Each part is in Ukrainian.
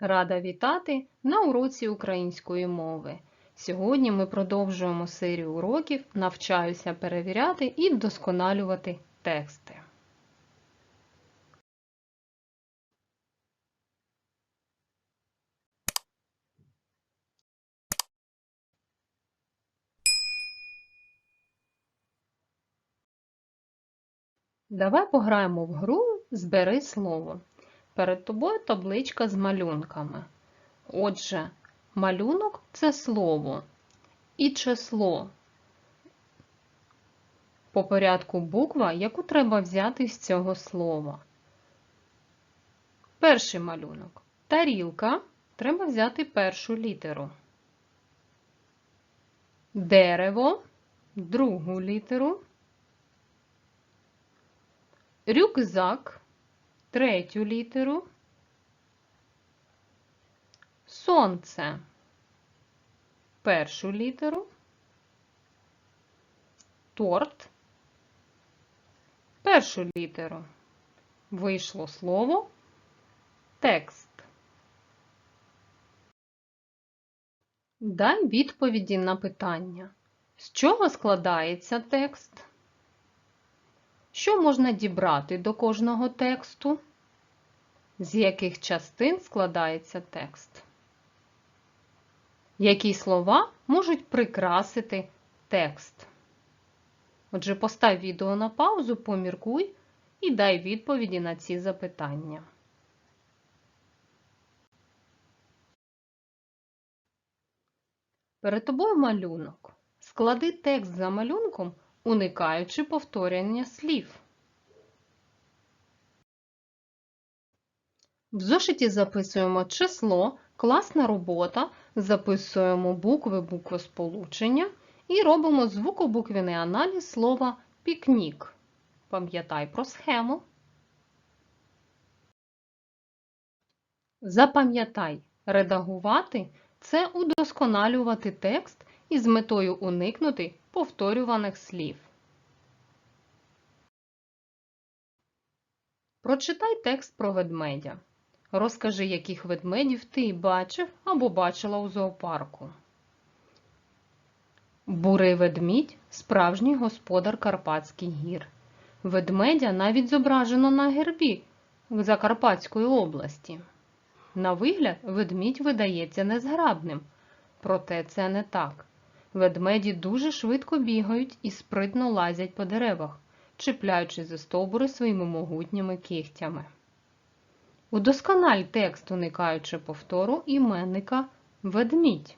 Рада вітати на уроці української мови. Сьогодні ми продовжуємо серію уроків Навчаюся перевіряти і вдосконалювати тексти. Давай пограємо в гру Збери слово. Перед тобою табличка з малюнками. Отже, малюнок це слово і число. По порядку буква, яку треба взяти з цього слова. Перший малюнок. Тарілка. Треба взяти першу літеру. Дерево, другу літеру. Рюкзак, третю літеру. Сонце, першу літеру. Торт, першу літеру. Вийшло слово текст. Дай відповіді на питання. З чого складається текст? Що можна дібрати до кожного тексту? З яких частин складається текст? Які слова можуть прикрасити текст? Отже, постав відео на паузу, поміркуй і дай відповіді на ці запитання. Перед тобою малюнок. Склади текст за малюнком, уникаючи повторення слів. В зошиті записуємо число, класна робота, записуємо букви буквосполучення і робимо звукобуквений аналіз слова пікнік. Пам'ятай про схему. Запам'ятай, редагувати це удосконалювати текст із метою уникнути повторюваних слів. Прочитай текст про ведмедя. Розкажи, яких ведмедів ти бачив або бачила у зоопарку. Бурий ведмідь справжній господар Карпатських гір. Ведмедя навіть зображено на гербі Закарпатської області. На вигляд, ведмідь видається незграбним, проте це не так. Ведмеді дуже швидко бігають і спритно лазять по деревах, чіпляючи за стовбури своїми могутніми кігтями. Удоскональ текст, уникаючи повтору іменника ведмідь.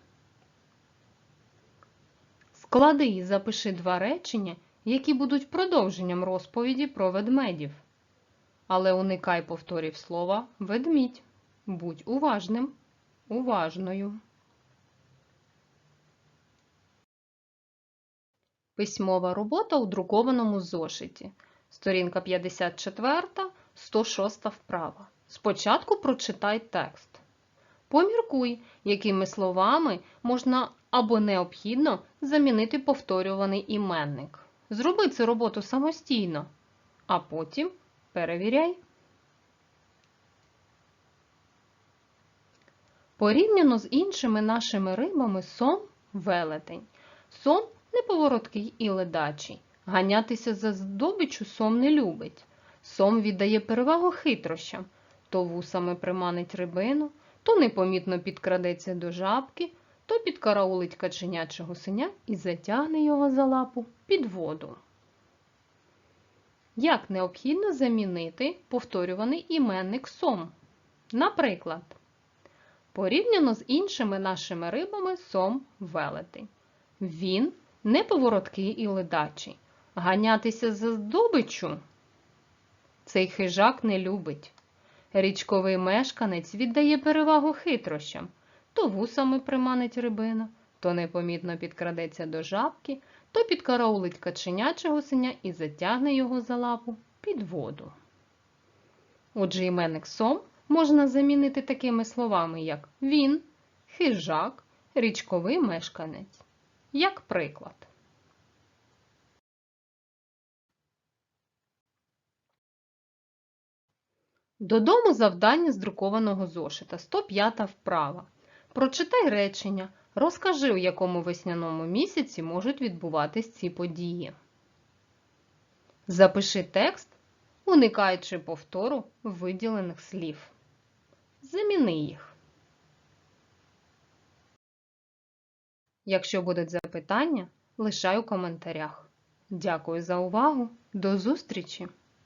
Склади і запиши два речення, які будуть продовженням розповіді про ведмедів. Але уникай повторів слова ведмідь. Будь уважним, уважною. Письмова робота у друкованому зошиті. Сторінка 54, 106 вправа. Спочатку прочитай текст. Поміркуй, якими словами можна або необхідно замінити повторюваний іменник. Зроби цю роботу самостійно, а потім перевіряй. Порівняно з іншими нашими рибами сом велетень. Сом неповороткий і ледачий. Ганятися за здобичу сом не любить. Сом віддає перевагу хитрощам. То вусами приманить рибину, то непомітно підкрадеться до жабки, то підкараулить каченячого синя і затягне його за лапу під воду. Як необхідно замінити повторюваний іменник сом? Наприклад, порівняно з іншими нашими рибами сом велетень. Він неповороткий і ледачий. Ганятися за здобичу цей хижак не любить. Річковий мешканець віддає перевагу хитрощам. То вусами приманить рибина, то непомітно підкрадеться до жабки, то підкараулить каченячого синя і затягне його за лапу під воду. Отже, іменник сом можна замінити такими словами, як він, хижак, річковий мешканець. Як приклад. Додому завдання з друкованого зошита. 105 вправа. Прочитай речення. Розкажи, у якому весняному місяці можуть відбуватись ці події. Запиши текст, уникаючи повтору виділених слів. Заміни їх. Якщо будуть запитання, лишай у коментарях. Дякую за увагу. До зустрічі!